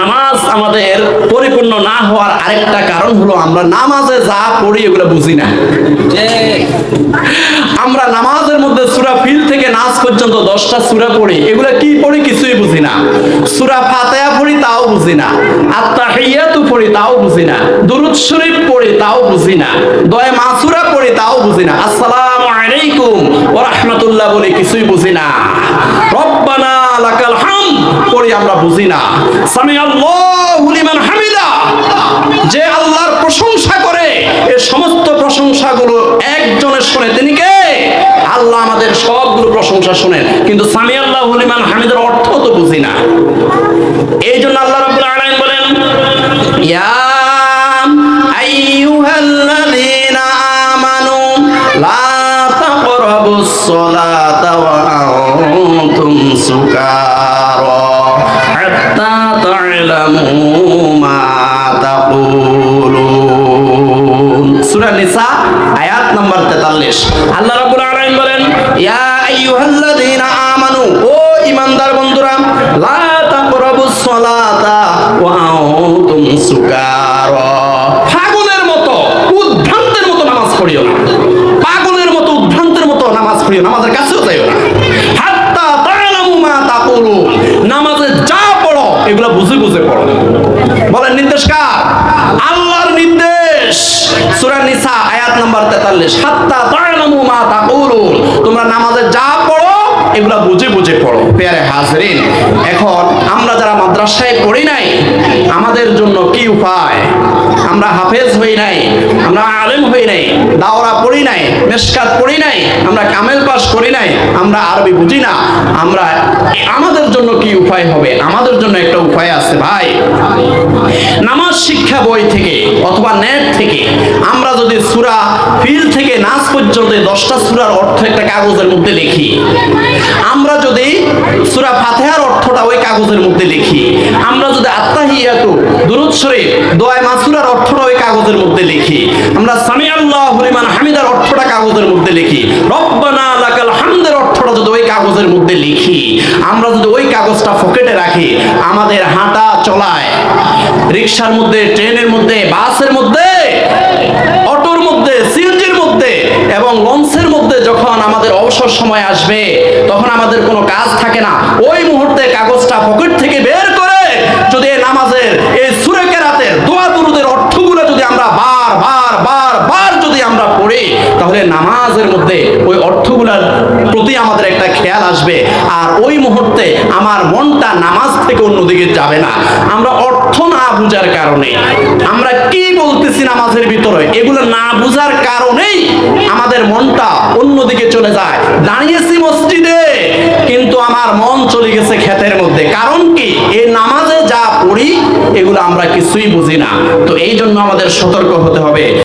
নামাজ আমাদের পরিপূর্ণ না হওয়ার আরেকটা কারণ হলো আমরা নামাজে যা পড়ি এগুলো বুঝি না। আমরা নামাজের মধ্যে সুরা ফিল থেকে নাচ পর্যন্ত দশটা সুরা পড়ি, এগুলো কি পড়ি কিছুই বুঝি না। সুরা ফাতেহা পড়ি তাও বুঝি না। আত্মাহিয়াতু পড়ি তাও বুঝি না। দুরুদ শরীফ পড়ি তাও বুঝি না। দয় মাসুরা পড়ি তাও বুঝি না। আসসালামু আলাইকুম। ওয়া রাহমাতুল্লাহ বলে কিছুই বুঝি না। রব্বানা লাকাল হাম, পড়ি আমরা বুঝি না। সামি আল্লাহু লিমান হামিদা। যে আল্লাহর প্রশংসা করে, এ সমস্ত প্রশংসাগুলো একজনের শুনে, তিনি কে? আল্লাহ আমাদের সবগুলো প্রশংসা শুনেন। কিন্তু সামি আল্লাহ লিমান হামিদের অর্থ তো বুঝি না। সুকারা হাত্তা তা'লামু মা তাকুলুন সূরা নিসা আয়াত নাম্বার 43 আল্লাহ রাব্বুল আলামিন বলেন ইয়া আইয়ুহাল্লাযীনা আমানু ও ঈমানদার বন্ধুরা লা তাকরাবুস সালাতা ওয়া আনতুম সুকারা। পাগলের মতো উদ্ভ্রান্তের মতো নামাজ পড়িও না। পড়িও নামাজের কাছেও যাইও না। হাত্তা তা'লামু মা তাকুলুন নামাজে যা পড়ো, এগুলো বুঝে বুঝে পড়ো। বলেন, নির্দেশ কার? আল্লাহর নির্দেশ। সূরা নিসা, আয়াত নাম্বার 43 হাত্তা তা'লামু মা তাকুলুন তোমরা নামাজে যা পড়ো, এগুলা বুঝে বুঝে পড়ো। পেয়ারে হাজরিন, এখন আমরা যারা মাদ্রাসায় পড়ি নাই, আমাদের জন্য কি উপায়? আমরা হাফেজ হই নাই আমরা আলেম হই নাই দাওরা পড়ি নাই, মেশকাত পড়ি নাই, আমরা কামেল পাস করি নাই, আমরা আরবি বুঝি না, আমরা আমাদের জন্য কি উপায় হবে? আমাদের জন্য একটা উপায় আছে ভাই। নামাজ শিক্ষা বই থেকে অথবা নেট থেকে আমরা যদি সুরা ফিল থেকে নাচ পর্যন্ত দশটা সুরার অর্থ একটা কাগজের মধ্যে লিখি, আমরা যদি ওই কাগজের মধ্যে লিখি। আমরা যদি আত্মাহিয়াতু, দুরুদ শরীফ, দোয়া মাসুরার অর্থটা ওই কাগজের মধ্যে লিখি। আমরা সামি আল্লাহ লিমান হামিদার অর্থটা কাগজের মধ্যে লিখি। রব্বানা লাকাল হামদের অর্থটা যদি ওই কাগজের মধ্যে লিখি, আমরা যদি ওই কাগজটা পকেটে রাখি, আমাদের হাঁটা চলায়। রিক্সার মধ্যে, ট্রেনের মধ্যে, বাসের মধ্যে, অটোর মধ্যে, সিএনজির মধ্যে এবং লঞ্চের মধ্যে যখন আমাদের অবসর সময় আসবে মুহূর্তে কাগজটা পকেট থেকে বের করে যদি এই নামাজের, এই সুরে কেরাতের দোয়া দুরুদের অর্থগুলো যদি আমরা বার বার বার বার যদি আমরা পড়ি, তাহলে নামাজের মধ্যে ওই অর্থগুলোর প্রতি আমাদের একটা খেয়াল আসবে। আর ওই মুহূর্তে আমার মনটা নামাজ থেকে অন্যদিকে যাবে না। আমরা অর্থ না বুঝার কারণে, আমরা কি বলতেছি নামাজের ভিতরে, এগুলো না বুঝার কারণেই আমাদের মনটা অন্যদিকে চলে যায়। দাঁড়িয়েছি মন চলে গেছে ক্ষেতের মধ্যে। কারণ কি? এই নামাজে যা পড়ি, এগুলো আমরা কিছুই বুঝি না। তো এই জন্য আমাদের সতর্ক হতে হবে।